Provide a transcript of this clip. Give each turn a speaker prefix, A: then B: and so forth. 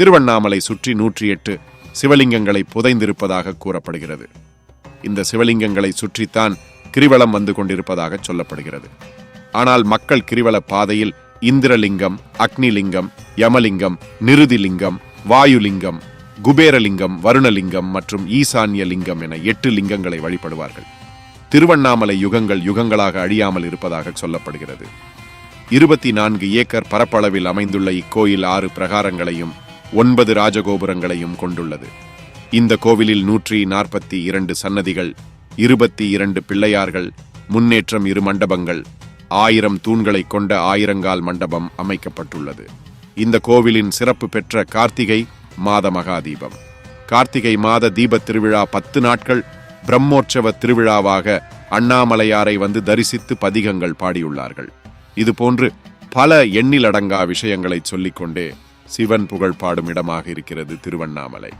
A: திருவண்ணாமலை சுற்றி நூற்றி எட்டு சிவலிங்கங்களை புதைந்திருப்பதாக கூறப்படுகிறது. இந்த சிவலிங்கங்களை சுற்றித்தான் கிரிவலம் வந்து கொண்டிருப்பதாக சொல்லப்படுகிறது. ஆனால் மக்கள் கிரிவல பாதையில் இந்திரலிங்கம் அக்னிலிங்கம் யமலிங்கம் நிருதிலிங்கம் வாயுலிங்கம் குபேரலிங்கம் வருணலிங்கம் மற்றும் ஈசான்ய லிங்கம் என எட்டு லிங்கங்களை வழிபடுவார்கள். திருவண்ணாமலை யுகங்கள் யுகங்களாக அழியாமல் இருப்பதாக சொல்லப்படுகிறது. இருபத்தி நான்கு ஏக்கர் பரப்பளவில் அமைந்துள்ள இக்கோயில் ஆறு பிரகாரங்களையும் ஒன்பது ராஜகோபுரங்களையும் கொண்டுள்ளது. இந்த கோவிலில் நூற்றி நாற்பத்தி இரண்டு சன்னதிகள் இருபத்தி இரண்டு பிள்ளையார்கள் முன்னேற்றம் இரு மண்டபங்கள் ஆயிரம் தூண்களை கொண்ட ஆயிரங்கால் மண்டபம் அமைக்கப்பட்டுள்ளது. இந்த கோவிலின் சிறப்பு பெற்ற கார்த்திகை மாத மகாதீபம். கார்த்திகை மாத தீபத் திருவிழா பத்து நாட்கள் பிரம்மோற்சவ திருவிழாவாக அண்ணாமலையாரை வந்து தரிசித்து பதிகங்கள் பாடியுள்ளார்கள். இதுபோன்று பல எண்ணிலடங்கா விஷயங்களை சொல்லிக்கொண்டே சிவன் புகழ் பாடும் இடமாக இருக்கிறது திருவண்ணாமலை.